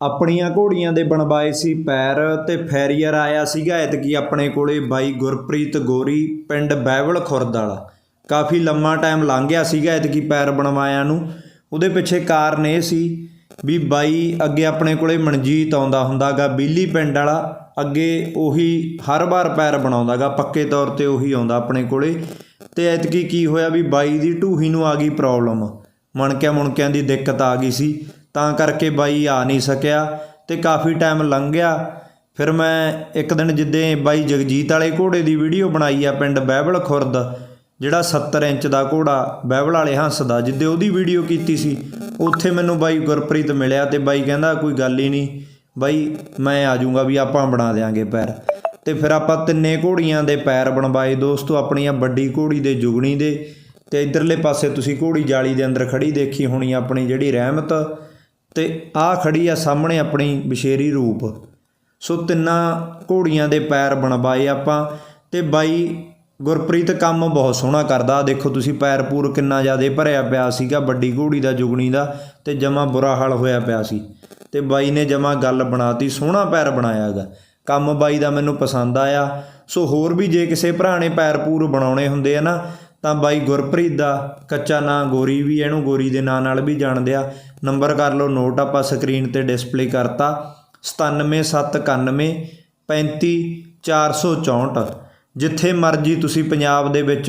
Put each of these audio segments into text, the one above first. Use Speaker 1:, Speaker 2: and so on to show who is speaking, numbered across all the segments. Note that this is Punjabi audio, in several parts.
Speaker 1: ਆਪਣੀਆਂ ਘੋੜੀਆਂ ਦੇ ਬਣਵਾਏ ਸੀ ਪੈਰ ਤੇ ਫੈਰੀਅਰ ਆਇਆ ਸੀਗਾ, ਐਤਕੀ ਆਪਣੇ ਕੋਲੇ ਬਾਈ ਗੁਰਪ੍ਰੀਤ ਗੋਰੀ, ਪਿੰਡ ਬਹਿਬਲ ਖੁਰਦ ਵਾਲਾ ਕਾਫੀ ਲੰਮਾ ਟਾਈਮ ਲੰਘ ਗਿਆ ਸੀਗਾ ਐਤਕੀ ਪੈਰ ਬਣਵਾਇਆ ਨੂੰ। ਉਹਦੇ ਪਿੱਛੇ ਕਾਰਨ ਇਹ ਸੀ ਵੀ ਬਾਈ ਅੱਗੇ ਆਪਣੇ ਕੋਲੇ ਮਨਜੀਤ ਆਉਂਦਾ ਹੁੰਦਾਗਾ, ਬੀਲੀ ਪਿੰਡ ਵਾਲਾ, ਅੱਗੇ ਉਹੀ ਹਰ ਵਾਰ ਪੈਰ ਬਣਾਉਂਦਾਗਾ, ਪੱਕੇ ਤੌਰ ਤੇ ਉਹੀ ਆਉਂਦਾ ਆਪਣੇ ਕੋਲੇ। ਤੇ ਐਤਕੀ ਕੀ ਹੋਇਆ ਵੀ ਬਾਈ ਦੀ ਢੂਹੀ ਨੂੰ ਆ ਗਈ ਪ੍ਰੋਬਲਮ ਮਣਕਿਆਂ ਮੁਣਕਿਆਂ ਦੀ ਦਿੱਕਤ ਆ ਗਈ ਸੀ। ਤਾਂ ਕਰਕੇ ਬਾਈ ਆ ਨਹੀਂ ਸਕਿਆ ਤੇ ਕਾਫੀ ਟਾਈਮ ਲੰਘ ਗਿਆ। ਫਿਰ ਮੈਂ ਇੱਕ ਦਿਨ ਜਿੱਦੇ ਬਾਈ ਜਗਜੀਤ ਵਾਲੇ ਘੋੜੇ ਦੀ ਵੀਡੀਓ ਬਣਾਈ ਆ ਪਿੰਡ ਬਹਿਬਲ ਖੁਰਦ, ਜਿਹੜਾ 70 ਇੰਚ ਦਾ ਘੋੜਾ ਬਹਿਬਲ ਵਾਲੇ ਹੰਸ ਦਾ ਜਿੱਦੇ ਉਹਦੀ ਵੀਡੀਓ ਕੀਤੀ ਸੀ, ਉੱਥੇ ਮੈਨੂੰ ਬਾਈ ਗੁਰਪ੍ਰੀਤ ਮਿਲਿਆ ਤੇ ਬਾਈ ਕਹਿੰਦਾ ਕੋਈ ਗੱਲ ਹੀ ਨਹੀਂ, ਬਾਈ ਮੈਂ ਆ ਜਾਊਂਗਾ ਵੀ ਆਪਾਂ ਬਣਾ ਦੇਾਂਗੇ ਪੈਰ। ਤੇ ਫਿਰ ਆਪਾਂ ਤਿੰਨੇ ਘੋੜੀਆਂ ਦੇ ਪੈਰ ਬਣਵਾਏ ਦੋਸਤੋ, ਆਪਣੀਆਂ ਵੱਡੀ ਘੋੜੀ ਦੇ ਜੁਗਣੀ ਦੇ, ਤੇ ਇਧਰਲੇ ਪਾਸੇ ਤੁਸੀਂ ਘੋੜੀ ਜਾਲੀ ਦੇ ਅੰਦਰ ਖੜੀ ਦੇਖੀ ਹੋਣੀ ਆਪਣੀ ਜਿਹੜੀ ਰਹਿਮਤ ਤੇ ਆਹ ਖੜੀ ਆ ਸਾਹਮਣੇ ਆਪਣੀ ਬਸ਼ੇਰੀ ਰੂਪ। ਸੋ ਤਿੰਨਾਂ ਘੋੜੀਆਂ ਦੇ ਪੈਰ ਬਣਵਾਏ ਆਪਾਂ ਤੇ ਬਾਈ ਗੁਰਪ੍ਰੀਤ ਕੰਮ ਬਹੁਤ ਸੋਹਣਾ ਕਰਦਾ। ਦੇਖੋ ਤੁਸੀਂ ਪੈਰ ਪੂਰ ਕਿੰਨਾ ਜ਼ਿਆਦਾ ਭਰਿਆ ਪਿਆ ਸੀਗਾ, ਵੱਡੀ ਘੋੜੀ ਦਾ, ਜੁਗਣੀ ਦਾ ਤੇ ਜਮਾ ਬੁਰਾ ਹਾਲ ਹੋਇਆ ਪਿਆ ਸੀ। ਤੇ ਬਾਈ ਨੇ ਜਮਾ ਗੱਲ ਬਣਾਤੀ, ਸੋਹਣਾ ਪੈਰ ਬਣਾਇਆ ਹੈਗਾ। ਕੰਮ ਬਾਈ ਦਾ ਮੈਨੂੰ ਪਸੰਦ ਆਇਆ। ਸੋ ਹੋਰ ਵੀ ਜੇ ਕਿਸੇ ਭਰਾ ਨੇ ਪੈਰ ਪੂਰ ਬਣਾਉਣੇ ਹੁੰਦੇ ਆ ਨਾ ਤਾਂ ਬਾਈ ਗੁਰਪ੍ਰੀਤ ਦਾ ਕੱਚਾ ਨਾਂ ਗੋਰੀ ਵੀ ਇਹਨੂੰ ਗੋਰੀ ਦੇ ਨਾਂ ਨਾਲ ਵੀ ਜਾਣਦੇ ਆ। ਨੰਬਰ ਕਰ ਲਓ, ਨੋਟ ਆਪਾਂ ਸਕਰੀਨ ਤੇ ਡਿਸਪਲੇ ਕਰਤਾ। 9791 35464 ਜਿੱਥੇ ਮਰਜ਼ੀ ਤੁਸੀਂ ਪੰਜਾਬ ਦੇ ਵਿੱਚ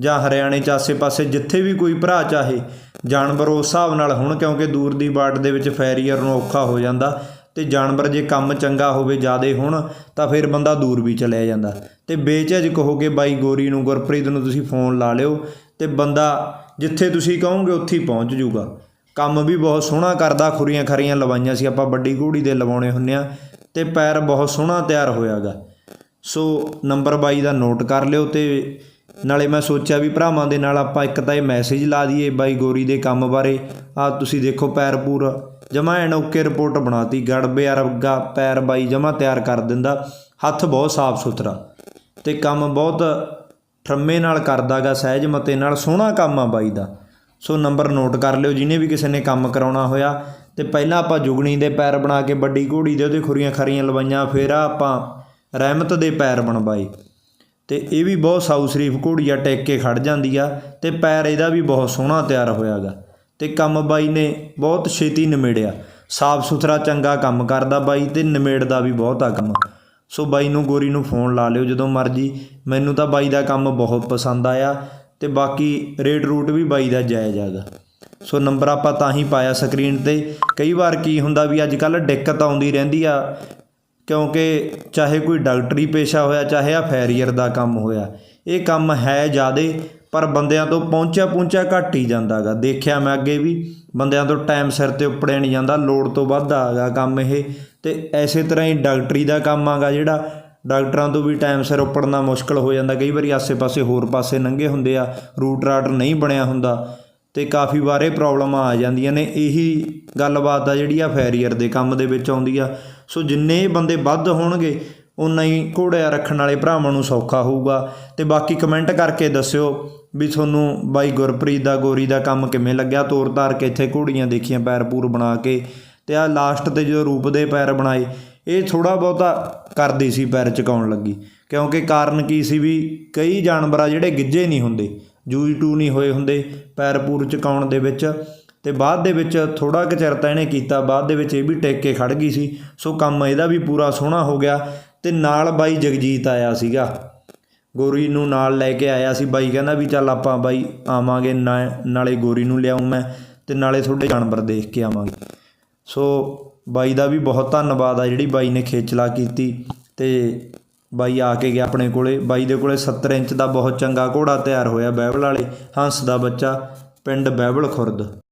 Speaker 1: ਜਾਂ ਹਰਿਆਣੇ ਚ ਆਸੇ-ਪਾਸੇ ਜਿੱਥੇ ਵੀ ਕੋਈ ਭਰਾ ਚਾਹੇ, ਜਾਨਵਰ ਉਸ ਹਿਸਾਬ ਨਾਲ ਹੁਣ ਕਿਉਂਕਿ ਦੂਰ ਦੀ ਬਾਟ ਦੇ ਵਿੱਚ ਫੈਰੀਅਰ ਨੂੰ ਔਖਾ ਹੋ ਜਾਂਦਾ। ਅਤੇ ਜਾਨਵਰ ਜੇ ਕੰਮ ਚੰਗਾ ਹੋਵੇ ਜਿਆਦੇ ਹੋਣ, ਤਾਂ ਫਿਰ ਬੰਦਾ ਦੂਰ ਵੀ ਚਲਿਆ ਜਾਂਦਾ। ਅਤੇ ਬੇਝਿਜਕ ਹੋ ਕੇ ਬਾਈ ਗੋਰੀ ਨੂੰ ਗੁਰਪ੍ਰੀਤ ਨੂੰ ਤੁਸੀਂ ਫੋਨ ਲਾ ਲਿਓ ਅਤੇ ਬੰਦਾ ਜਿੱਥੇ ਤੁਸੀਂ ਕਹੋਗੇ ਉੱਥੇ ਹੀ ਪਹੁੰਚ ਜੂਗਾ ਕੰਮ ਵੀ ਬਹੁਤ ਸੋਹਣਾ ਕਰਦਾ, ਖੁਰੀਆਂ ਖਰੀਆਂ ਲਵਾਈਆਂ ਸੀ, ਆਪਾਂ ਵੱਡੀ ਘੋੜੀ ਦੇ ਲਵਾਉਣੇ ਹੁੰਨੇ ਆ ਤੇ ਪੈਰ ਬਹੁਤ ਸੋਹਣਾ ਤਿਆਰ ਹੋਇਆਗਾ। ਸੋ ਨੰਬਰ 22 ਦਾ ਨੋਟ ਕਰ ਲਿਓ ਤੇ ਨਾਲੇ ਮੈਂ ਸੋਚਿਆ ਵੀ ਭਰਾਵਾਂ ਦੇ ਨਾਲ ਆਪਾਂ ਇੱਕ ਤਾਂ ਇਹ ਮੈਸੇਜ ਲਾ ਦਈਏ ਬਾਈ ਗੋਰੀ ਦੇ ਕੰਮ ਬਾਰੇ। ਆ ਤੁਸੀਂ ਦੇਖੋ ਪੈਰ ਪੂਰਾ ਜਮਾ ਐਨ ਓਕੇ ਰਿਪੋਰਟ ਬਣਾਤੀ ਗੜਬੇ ਅਰਗਾ ਪੈਰ ਬਾਈ ਜਮਾ ਤਿਆਰ ਕਰ ਦਿੰਦਾ, ਹੱਥ ਬਹੁਤ ਸਾਫ਼ ਸੁਥਰਾ ਤੇ ਕੰਮ ਬਹੁਤ ਠਰਮੇ ਨਾਲ ਕਰਦਾਗਾ ਸਹਿਜ ਮਤੇ ਨਾਲ, ਸੋਹਣਾ ਕੰਮ ਆ ਬਾਈ ਦਾ। ਸੋ ਨੰਬਰ ਨੋਟ ਕਰ ਲਿਓ ਜਿਹਨੇ ਵੀ ਕਿਸੇ ਨੇ ਕੰਮ ਕਰਾਉਣਾ ਹੋਇਆ, ਤੇ ਪਹਿਲਾਂ ਆਪਾਂ ਜੁਗਣੀ ਦੇ ਪੈਰ ਬਣਾ ਕੇ, ਵੱਡੀ ਘੋੜੀ ਦੇ ਉਹਦੇ ਖੁਰੀਆਂ ਖਰੀਆਂ ਲਵਾਈਆਂ, ਫਿਰ ਆਪਾਂ ਰਹਿਮਤ ਦੇ ਪੈਰ ਬਣਵਾਏ। ਤੇ ਇਹ ਵੀ ਬਹੁਤ ਸਾਊ ਸ਼ਰੀਫ ਘੋੜੀ ਆ, ਟੇਕ ਕੇ ਖੜ ਜਾਂਦੀ ਆ, ਤੇ ਪੈਰ ਇਹਦਾ ਵੀ ਬਹੁਤ ਸੋਹਣਾ ਤਿਆਰ ਹੋਇਆਗਾ ਤੇ ਕੰਮ ਬਾਈ ਨੇ ਬਹੁਤ ਛੇਤੀ ਨਿਮੇੜਿਆ। ਸਾਫ਼ ਸੁਥਰਾ ਚੰਗਾ ਕੰਮ ਕਰਦਾ ਬਾਈ ਤੇ ਨਿਮੇੜਦਾ ਵੀ ਬਹੁਤ ਆ ਕੰਮ। ਸੋ ਬਾਈ ਨੂੰ ਗੋਰੀ ਨੂੰ ਫੋਨ ਲਾ ਲਿਓ ਜਦੋਂ ਮਰਜ਼ੀ। ਮੈਨੂੰ ਤਾਂ ਬਾਈ ਦਾ ਕੰਮ ਬਹੁਤ ਪਸੰਦ ਆਇਆ ਤੇ ਬਾਕੀ ਰੇਟ ਰੂਟ ਵੀ ਬਾਈ ਦਾ ਜਾਇਜ਼ ਹੈਗਾ ਸੋ ਨੰਬਰ ਆਪਾਂ ਤਾਂ ਹੀ ਪਾਇਆ ਸਕਰੀਨ ਤੇ। ਕਈ ਵਾਰ ਕੀ ਹੁੰਦਾ ਵੀ ਅੱਜ ਕੱਲ ਦਿੱਕਤ ਆਉਂਦੀ ਰਹਿੰਦੀ ਆ, ਕਿਉਂਕਿ ਚਾਹੇ ਕੋਈ ਡਾਕਟਰੀ ਪੇਸ਼ਾ ਹੋਇਆ, ਚਾਹੇ ਆ ਫੈਰੀਅਰ ਦਾ ਕੰਮ ਹੋਇਆ, ਇਹ ਕੰਮ ਹੈ ਜਿਆਦੇ। ਪਰ ਬੰਦਿਆਂ ਤੋਂ ਪਹੁੰਚਿਆ ਪਹੁੰਚਿਆ ਘੱਟ ਹੀ ਜਾਂਦਾਗਾ। ਦੇਖਿਆ ਮੈਂ ਅੱਗੇ ਵੀ, ਬੰਦਿਆਂ ਤੋਂ ਟਾਈਮ ਸਿਰ ਤੇ ਉੱਪੜਿਆ ਨਹੀਂ ਜਾਂਦਾ, ਲੋੜ ਤੋਂ ਵੱਧ ਆਗਾ ਕੰਮ ਇਹ। ਤੇ ਐਸੇ ਤਰ੍ਹਾਂ ਹੀ ਡਾਕਟਰੀ ਦਾ ਕੰਮ ਆਗਾ ਜਿਹੜਾ, ਡਾਕਟਰਾਂ ਤੋਂ ਵੀ ਟਾਈਮ ਸਿਰ ਉੱਪੜਨਾ ਮੁਸ਼ਕਲ ਹੋ ਜਾਂਦਾ। ਕਈ ਵਾਰੀ ਆਸੇ-ਪਾਸੇ ਹੋਰ ਪਾਸੇ ਨੰਗੇ ਹੁੰਦੇ ਆ, ਰੂਟ ਰਾਟ ਨਹੀਂ ਬਣਿਆ ਹੁੰਦਾ ਤੇ ਕਾਫੀ ਵਾਰੇ ਪ੍ਰੋਬਲਮਾਂ ਆ ਜਾਂਦੀਆਂ ਨੇ। ਇਹੀ ਗੱਲਬਾਤ ਆ ਜਿਹੜੀ ਆ ਫੈਰੀਅਰ ਦੇ ਕੰਮ ਦੇ ਵਿੱਚ ਆਉਂਦੀ ਆ। ਸੋ ਜਿੰਨੇ ਬੰਦੇ ਵੱਧ ਹੋਣਗੇ ਉਨਾ ਹੀ ਘੋੜਿਆ ਰੱਖਣ ਵਾਲੇ ਭਰਾਵਾਂ ਨੂੰ ਸੌਖਾ ਹੋਊਗਾ। ਤੇ ਬਾਕੀ ਕਮੈਂਟ ਕਰਕੇ ਦੱਸਿਓ ਵੀ ਤੁਹਾਨੂੰ ਬਾਈ ਗੁਰਪ੍ਰੀਤ ਦਾ, ਗੋਰੀ ਦਾ ਕੰਮ ਕਿਵੇਂ ਲੱਗਿਆ? ਤੋਰ ਤਾਰ ਕੇ ਇੱਥੇ ਘੋੜੀਆਂ ਦੇਖੀਆਂ, ਪੈਰ ਪੂਰ ਬਣਾ ਕੇ ਤੇ ਆ ਲਾਸਟ ਤੇ ਜਦੋਂ ਰੂਪ ਦੇ ਪੈਰ ਬਣਾਏ, ਇਹ ਥੋੜਾ ਬਹੁਤਾ ਕਰਦੀ ਸੀ ਪੈਰ ਚਕਾਉਣ ਲੱਗੀ। ਕਿਉਂਕਿ ਕਾਰਨ ਕੀ ਸੀ ਵੀ ਕਈ ਜਾਨਵਰ ਆ ਜਿਹੜੇ ਗਿੱਜੇ ਨਹੀਂ ਹੁੰਦੇ ਜੂਈ ਟੂ ਨਹੀਂ ਹੋਏ ਹੁੰਦੇ ਪੈਰ ਪੂਰ ਚਕਾਉਣ ਦੇ ਵਿੱਚ ਤੇ ਬਾਅਦ ਦੇ ਵਿੱਚ ਥੋੜਾ ਕੁ ਚਿਰ ਤਾਂ ਇਹਨੇ ਕੀਤਾ, ਬਾਅਦ ਦੇ ਵਿੱਚ ਇਹ ਵੀ ਟੇਕ ਕੇ ਖੜ ਗਈ ਸੀ। ਸੋ ਕੰਮ ਇਹਦਾ ਵੀ ਪੂਰਾ ਸੋਹਣਾ ਹੋ ਗਿਆ ਤੇ ਨਾਲ ਬਾਈ ਜਗਜੀਤ ਆਇਆ ਸੀਗਾ। ਗੋਰੀ ਨੂੰ ਨਾਲ ਲੈ ਕੇ ਆਇਆ ਸੀ। ਬਾਈ ਕਹਿੰਦਾ ਵੀ ਚੱਲ ਆਪਾਂ ਬਾਈ ਆਵਾਂਗੇ, ਨਾ- ਨਾਲੇ ਗੋਰੀ ਨੂੰ ਲਿਆਉਂ ਮੈਂ ਅਤੇ ਨਾਲੇ ਤੁਹਾਡੇ ਜਾਨਵਰ ਦੇਖ ਕੇ ਆਵਾਂਗੇ। ਸੋ ਬਾਈ ਦਾ ਵੀ ਬਹੁਤ ਧੰਨਵਾਦ ਆ, ਜਿਹੜੀ ਬਾਈ ਨੇ ਖੇਚਲਾ ਕੀਤੀ ਅਤੇ ਬਾਈ ਆ ਕੇ ਗਿਆ ਆਪਣੇ ਕੋਲੇ। ਬਾਈ ਦੇ ਕੋਲੇ 70 ਇੰਚ ਦਾ ਬਹੁਤ ਚੰਗਾ ਘੋੜਾ ਤਿਆਰ ਹੋਇਆ ਬਹਿਬਲ ਵਾਲੇ, ਹੰਸ ਦਾ ਬੱਚਾ, ਪਿੰਡ ਬਹਿਬਲ ਖੁਰਦ।